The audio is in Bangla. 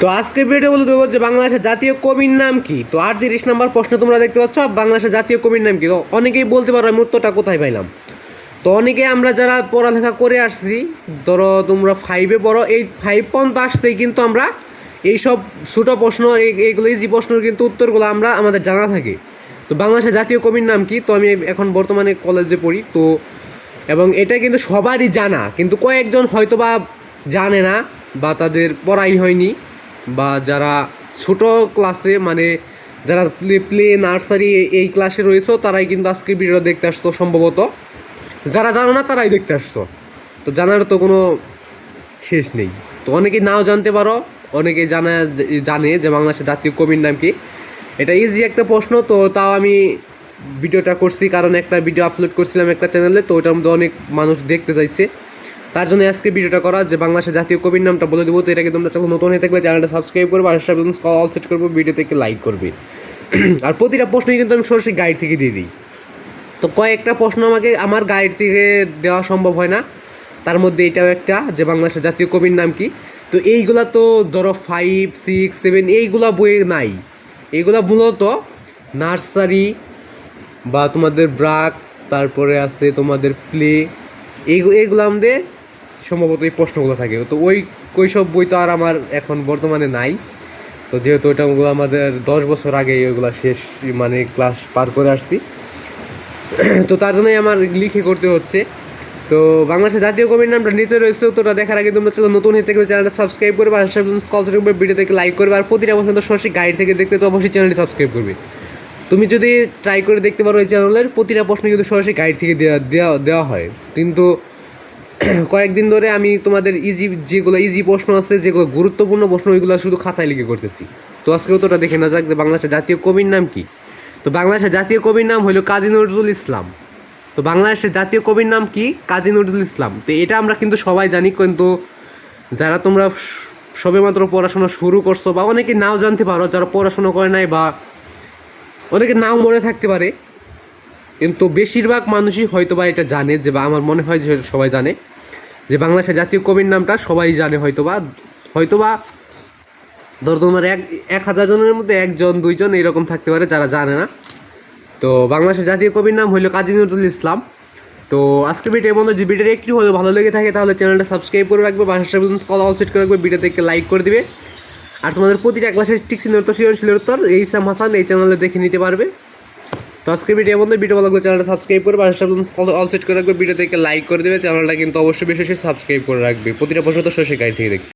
তো আজকে ভিডিও বলে দেবো যে বাংলাদেশের জাতীয় কবির নাম কি? তো আর তিরিশ নাম্বার প্রশ্ন তোমরা দেখতে পাচ্ছ, বাংলাদেশের জাতীয় কবির নাম কি? তো অনেকেই বলতে পারো আমি উত্তরটা কোথায় পাইলাম। তো অনেকে আমরা যারা পড়ালেখা করে আসছি, ধরো তোমরা ফাইভে পড়ো, এই ফাইভ পর্যন্ত আসতেই কিন্তু আমরা এইসব ছোটো প্রশ্ন, এই- এইগুলো ইজি প্রশ্নের কিন্তু উত্তরগুলো আমরা আমাদের জানা থাকে। তো বাংলাদেশের জাতীয় কবির নাম কি? তো আমি এখন বর্তমানে কলেজে পড়ি, তো এবং এটা কিন্তু সবারই জানা, কিন্তু কয়েকজন হয়তো বা জানে না বা তাদের পড়াই হয়নি। বা যারা ছোট ক্লাসে মানে যারা প্লে নার্সারি এই ক্লাসে রয়েছে, তারাই কিন্তু আজকে ভিডিও দেখতে আসতো সম্ভবত। যারা জানো না, তারাই দেখতে আসতো তো জানার তো কোনো শেষ নেই। তো অনেকে নাও জানতে পারো, অনেকে জানা, জানে যে বাংলাদেশের জাতীয় কবির নাম কি। এটা ইজি একটা প্রশ্ন, তো তাও আমি ভিডিওটা করছি, কারণ একটা ভিডিও আপলোড করছিলাম একটা চ্যানেলে তো ওটার মধ্যে অনেক মানুষ দেখতে চাইছে। তার জন্য আজকে ভিডিওটা করা যে বাংলাদেশের জাতীয় কবির নামটা বলে দেবো। তো এটাকে তোমরা চ্যানেল নতুন হয়ে থাকলে চ্যানেলটা সাবস্ক্রাইব করবে, আর অল সেট করব, ভিডিওতে লাইক করবে। আর প্রতিটা প্রশ্নই কিন্তু আমি সরাসরি গাইড থেকে দিয়ে দিই। তো কয়েকটা প্রশ্ন আমাকে, আমার গাইড থেকে দেওয়া সম্ভব হয় না। তার মধ্যে এটাও একটা যে বাংলাদেশের জাতীয় কবির নাম কি? তো এইগুলা তো ধরো ফাইভ সিক্স সেভেন এইগুলা বইয়ে নাই। এইগুলা মূলত নার্সারি বা তোমাদের ব্রাক, তারপরে আছে তোমাদের প্লে এই এইগুলো আমাদের সম্ভবত এই প্রশ্নগুলো থাকে। তো ওই ওই সব বই তো আর আমার এখন বর্তমানে নাই। তো যেহেতু ওটা ওগুলো আমাদের দশ বছর আগে ওইগুলো শেষ মানে ক্লাস পার করে আসছি। তো তার জন্যই আমার লিখে করতে হচ্ছে। তো বাংলাদেশের জাতীয় কবির নামটা নিচে রয়েছে তো ওটা দেখার আগে তোমরা চ্যানেল নতুন হয়ে চ্যানেলটা সাবস্ক্রাইব করবে, আর কল থেকে ভিডিও থেকে লাইক করবে, আর প্রতিটা বছর তো সরাসরি গাইড থেকে দেখতে তো অবশ্যই চ্যানেলটি সাবস্ক্রাইব করবে। তুমি যদি ট্রাই করে দেখতে পারো এই চ্যানেলের প্রতিটা প্রশ্ন কিন্তু সরাসরি গাইড থেকে দেওয়া দেওয়া দেওয়া হয়। কিন্তু কয়েকদিন ধরে আমি তোমাদের ইজি যেগুলো ইজি প্রশ্ন আছে, যেগুলো গুরুত্বপূর্ণ প্রশ্ন, ওইগুলো শুধু খাতায় লিখে করতেছি। তো আজকে তো ওটা দেখে না যাক যে বাংলাদেশের জাতীয় কবির নাম কি। তো বাংলাদেশের জাতীয় কবির নাম হলো কাজী নজরুল ইসলাম। তো বাংলাদেশের জাতীয় কবির নাম কি? কাজী নজরুল ইসলাম। তো এটা আমরা কিন্তু সবাই জানি, কিন্তু যারা তোমরা সবেমাত্র পড়াশোনা শুরু করছ বা অনেকে নাও জানতে পারো, যারা পড়াশোনা করে নাই বা অনেকে নাও মনে থাকতে পারে কিন্তু বেশিরভাগ মানুষই হয়তো বা এটা জানে যে বা আমার মনে হয় যে সবাই জানে যে বাংলাদেশের জাতীয় কবির নামটা সবাই জানে হয়তো বা হয়তো বা ধরো তোমার এক এক হাজার জনের মধ্যে একজন, দুইজন এরকম থাকতে পারে যারা জানে না। তো বাংলাদেশের জাতীয় কবির নাম হলো কাজী নজরুল ইসলাম। তো আজকে ভিডিও বন্ধু যদি ভিডিওটা একটু হলে ভালো লেগে থাকে তাহলে চ্যানেলটা সাবস্ক্রাইব করে রাখবে বাসার কল অল সেট করে রাখবে ভিডিও থেকে লাইক করে দিবে। আর তোমাদের প্রতিটা ক্লাসের টিক্সিন উত্তর সৃজনশীলের উত্তর এই সাম হাসান এই চ্যানেলে দেখে নিতে পারবে। তো আজকে ভিডিও বন্ধু ভিডিও ভালো লাগলে চ্যানেলটা সাবস্ক্রাইব করে পাশে অল সেট করে রাখবে। ভিডিও থেকে লাইক করে দেবে। চ্যানেলটা কিন্তু অবশ্যই বেশি বেশি সাবস্ক্রাইব করে রাখবে। প্রতিটা প্রশ্ন তো সে গাড়ি থেকে দেখবে।